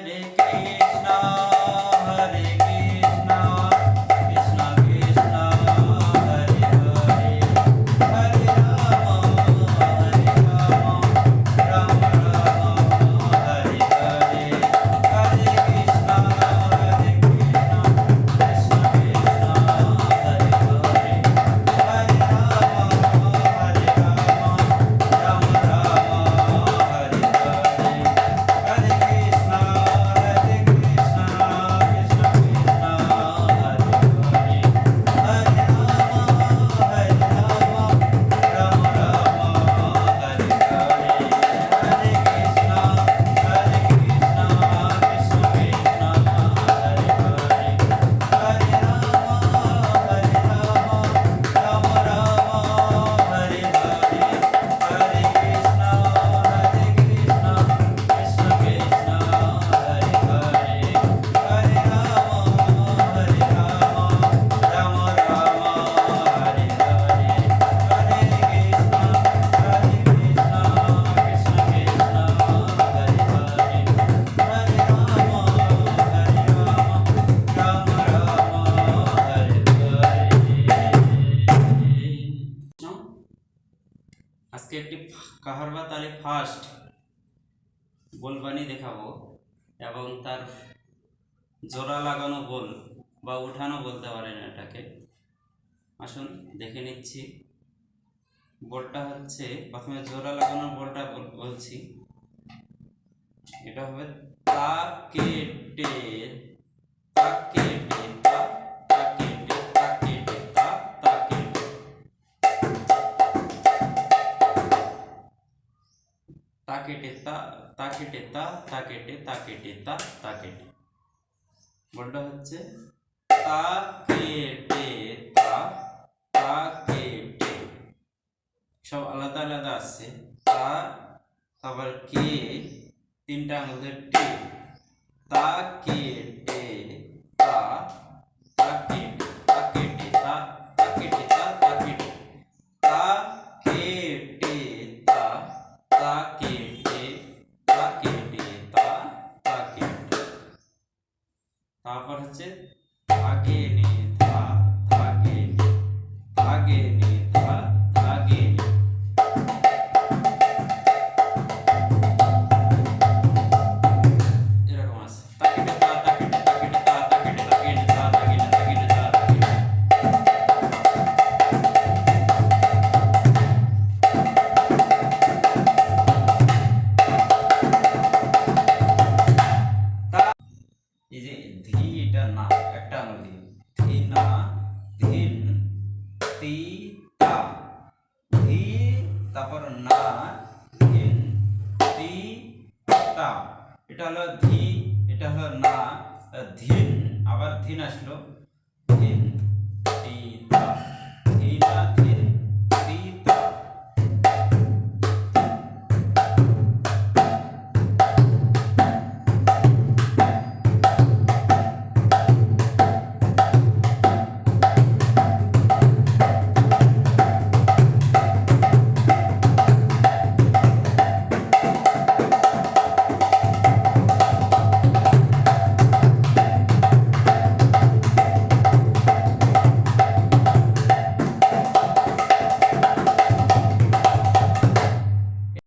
Hare Krishna. আজকে একটি কাহারবা তালে ফার্স্ট গোলবানি দেখাবো এবং তার জোড়া লাগানো বল বা উঠানো বলতে পারেন এটাকে। আসুন দেখে নিচ্ছি। বলটা হচ্ছে, প্রথমে জোড়া লাগানো বলটা বল- বলছি। এটা হবে তা কেটে কেটে তা তা কেটে তা তা কেটে তা কেটে তা তা কেটে বলটা হচ্ছে তা কেটে তা তা কেটে সব আলাদা আলাদা আছে। তা, তারপর কে, তিনটা আমাদের টি। তা কেটে তা তা কেটে তা কেটে তা কেটে তারপর তি তারপর না ধিন তি তা এটা হলো ধি, এটা হলো না ধিন, আবার ধিন আসলো, ধিন।